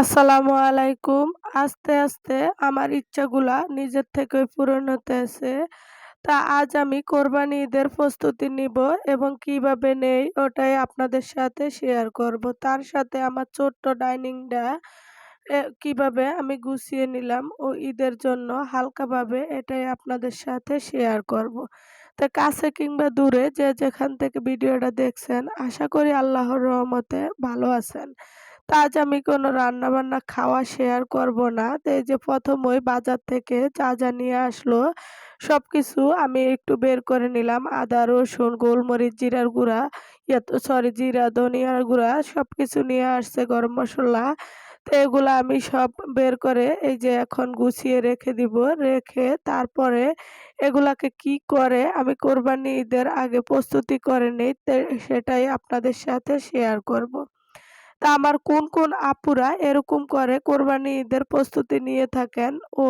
আসসালামু আলাইকুম। আস্তে, আস্তে আমার ইচ্ছাগুলা নিজের থেকে পূরণ হতেছে। তা আজ আমি কোরবানি ঈদের প্রস্তুতি নিব এবং কীভাবে নেই ওটাই আপনাদের সাথে শেয়ার করব। তার সাথে আমার ছোট্ট ডাইনিংটা কীভাবে আমি গুছিয়ে নিলাম ও ঈদের জন্য হালকাভাবে এটাই আপনাদের সাথে শেয়ার করব। তা কাছে কিংবা দূরে যে যেখান থেকে ভিডিওটা দেখছেন আশা করি আল্লাহর রহমতে ভালো আছেন। তো আজ আমি কোনো রান্না বান্না খাওয়া শেয়ার করব না। তো এই যে ১ম ওই বাজার থেকে যা, যা নিয়ে আসলো সব কিছু আমি একটু বের করে নিলাম। আদা, রসুন, গোলমরিচ, জিরার গুঁড়া, ইয়া সরি জিরা, ধনিয়ার গুঁড়া সব কিছু নিয়ে আসছে গরম মশলা তো এগুলো আমি সব বের করে এই যে এখন গুছিয়ে রেখে দিব। রেখে তারপরে এগুলাকে কি করে আমি কোরবানি ঈদের আগে প্রস্তুতি করে নিই সেটাই আপনাদের সাথে শেয়ার করব। তা আমার কোন, কোন আপুরা এরকম করে কোরবানি ঈদের প্রস্তুতি নিয়ে থাকেন ও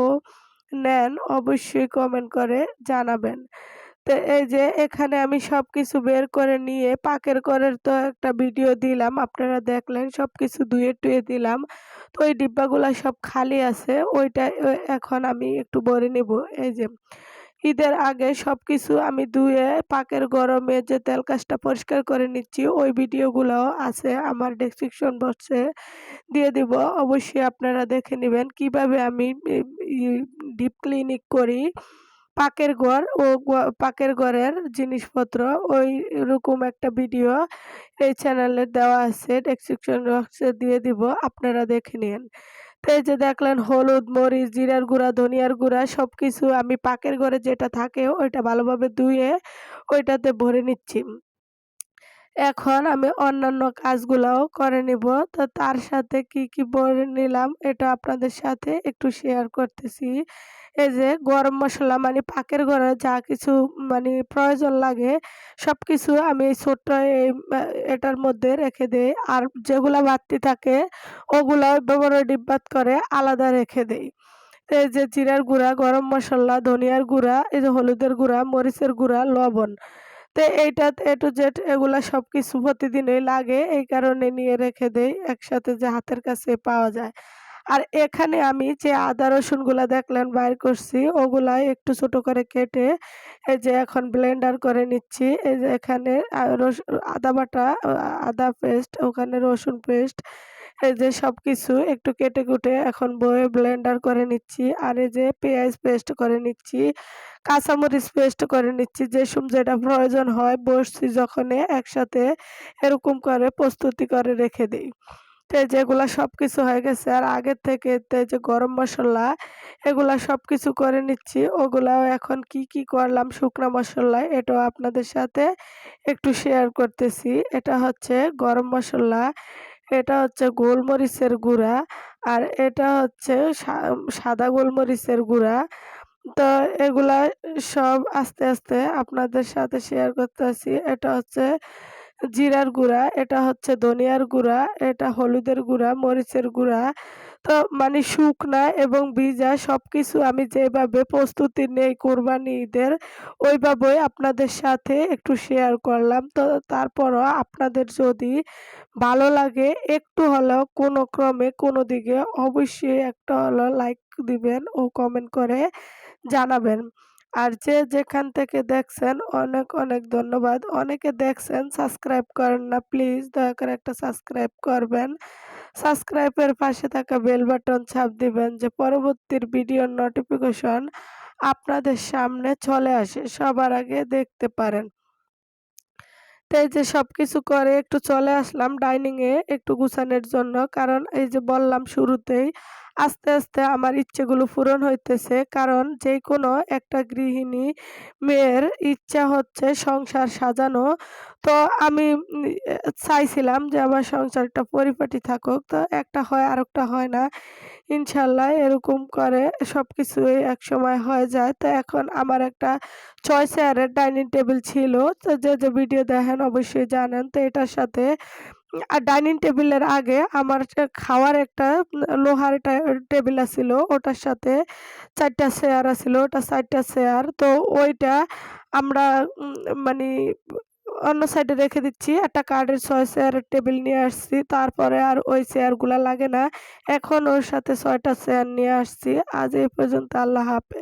নেন অবশ্যই কমেন্ট করে জানাবেন। তো এই যে এখানে আমি সব কিছু বের করে নিয়ে পাকের ঘরের তো একটা ভিডিও দিলাম আপনারা দেখলেন সব কিছু ধুয়ে-টুয়ে দিলাম। তো ওই ডিব্বাগুলা সব খালি আছে ওইটা এখন আমি একটু ভরে নিব এই যে। ঈদের আগে সবকিছু আমি ধুয়ে পাকের গরমে যে তেল কাজটা পরিষ্কার করে নিচ্ছি, ওই ভিডিওগুলোও আছে আমার ডেসক্রিপশন বক্সে দিয়ে দিব। অবশ্যই আপনারা দেখে নেবেন কীভাবে আমি ডিপ ক্লিনিক করি পাকের ঘর ও পাকের ঘরের জিনিসপত্র। ওই রকম একটা ভিডিও এই চ্যানেলে দেওয়া আছে ডেসক্রিপশন বক্সে দিয়ে দিব, আপনারা দেখে নিন। যে দেখলেন, হলুদ, মরিচ, জিরার গুঁড়া, ধনিয়ার গুঁড়া সব কিছু আমি পাকের ঘরে যেটা থাকে ওইটা ভালোভাবে ধুয়ে ওইটাতে ভরে নিচ্ছি। এখন আমি অন্যান্য কাজগুলাও করে নিব। তো তার সাথে কি কি বলে নিলাম এটা আপনাদের সাথে একটু শেয়ার করতেছি। এই যে গরম মশলা মানে পাকের ঘরে যা কিছু মানে প্রয়োজন লাগে সব কিছু আমি এই ছোট্ট এই, এটার মধ্যে রেখে দিই। আর যেগুলা বাড়তি থাকে ওগুলা বড় ডিব্বাত করে আলাদা রেখে দেই। এই যে জিরার গুঁড়া, গরম মশলা, ধনিয়ার গুঁড়া, এই যে হলুদের গুঁড়া, মরিচের গুঁড়া, লবণ তো এইটা এ টু জেড এগুলা সব কিছু প্রতিদিনই লাগে, এই কারণে নিয়ে রেখে দেই, একসাথে যে হাতের কাছে পাওয়া যায়। আর এখানে আমি যে আদা রসুনগুলা দেখলেন বাইর করছি, ওগুলা একটু ছোট করে কেটে এই যে এখন ব্লেন্ডার করে নিচ্ছি, এই যে এখানে আদা বাটা আদা পেস্ট, ওখানে রসুন পেস্ট এই যে সব কিছু একটু কেটে কুটে এখন বয়ে ব্লেন্ডার করে নিচ্ছি, আর এই যে পেঁয়াজ পেস্ট করে নিচ্ছি, কাঁচামরিচ পেস্ট করে নিচ্ছি যেসব যেটা প্রয়োজন হয় বসছি যখন একসাথে এরকম করে প্রস্তুতি করে রেখে দিই। তো যেগুলা সব কিছু হয়ে গেছে, আর আগের থেকে যে গরম মশলা এগুলা সব কিছু করে নিচ্ছি, ওগুলাও এখন কি কি করলাম শুকনো মশলা এটাও আপনাদের সাথে একটু শেয়ার করতেছি, এটা হচ্ছে গরম মশলা এটা হচ্ছে গোলমরিচের গুঁড়া আর এটা হচ্ছে সাদা গোলমরিচের গুঁড়া। তো এগুলা সব আস্তে আস্তে আপনাদের সাথে শেয়ার করতেছি। এটা হচ্ছে জিরার গুঁড়া, এটা হচ্ছে ধনিয়ার গুঁড়া, এটা হলুদের গুঁড়া, মরিচের গুঁড়া। তো মানে সুখ শুকনা এবং ভিজা সব কিছু আমি যেভাবে প্রস্তুতি নেই কোরবানি ঈদের ওইভাবেই আপনাদের সাথে একটু শেয়ার করলাম। তো তারপরও আপনাদের যদি ভালো লাগে একটু হলেও কোনো ক্রমে কোনো দিকে অবশ্যই একটা হলো লাইক দিবেন ও কমেন্ট করে জানাবেন। আর যে যেখান থেকে দেখছেন অনেক অনেক ধন্যবাদ। অনেকে দেখছেন সাবস্ক্রাইব করেন না প্লিজ দয়া করে একটা সাবস্ক্রাইব করবেন। সাবস্ক্রাইবের পাশে থাকা বেল বাটন ছাপ দিবেন যে পরবর্তীর ভিডিওর নোটিফিকেশন আপনাদের সামনে চলে আসে, সবার আগে দেখতে পারেন। তাই যে সব কিছু করে একটু চলে আসলাম ডাইনিংয়ে একটু গুছানোর জন্য, কারণ এই যে বললাম শুরুতেই আস্তে আস্তে আমার ইচ্ছেগুলো পূরণ হইতেছে। কারণ যে কোনো একটা গৃহিণী মেয়ের ইচ্ছা হচ্ছে সংসার সাজানো। তো আমি চাইছিলাম যে আমার সংসারটা পরিপাটি থাকুক। তো একটা হয় আর একটা হয় না। ইনশাল্লাহ এরকম করে সব কিছুই একসময় হয়ে যায়। তো এখন আমার একটা ছয় চেয়ারের ডাইনিং টেবিল ছিল। তো যে যে ভিডিও দেখেন অবশ্যই জানেন। তো এটার সাথে আর ডাইনিং টেবিলের আগে আমার খাওয়ার একটা লোহার টেবিল আছিল, ওটার সাথে চারটা চেয়ার আছিল, ওটা চারটা চেয়ার। তো ওইটা আমরা মানে অন্য সাইডে রেখে দিচ্ছি, একটা কাঠের ছয় চেয়ারের টেবিল নিয়ে আসছি, তারপরে আর ওই চেয়ারগুলা লাগে না। এখন ওর সাথে ছয়টা চেয়ার নিয়ে আসছি, আজ এই পর্যন্ত আল্লাহ হাফেজ।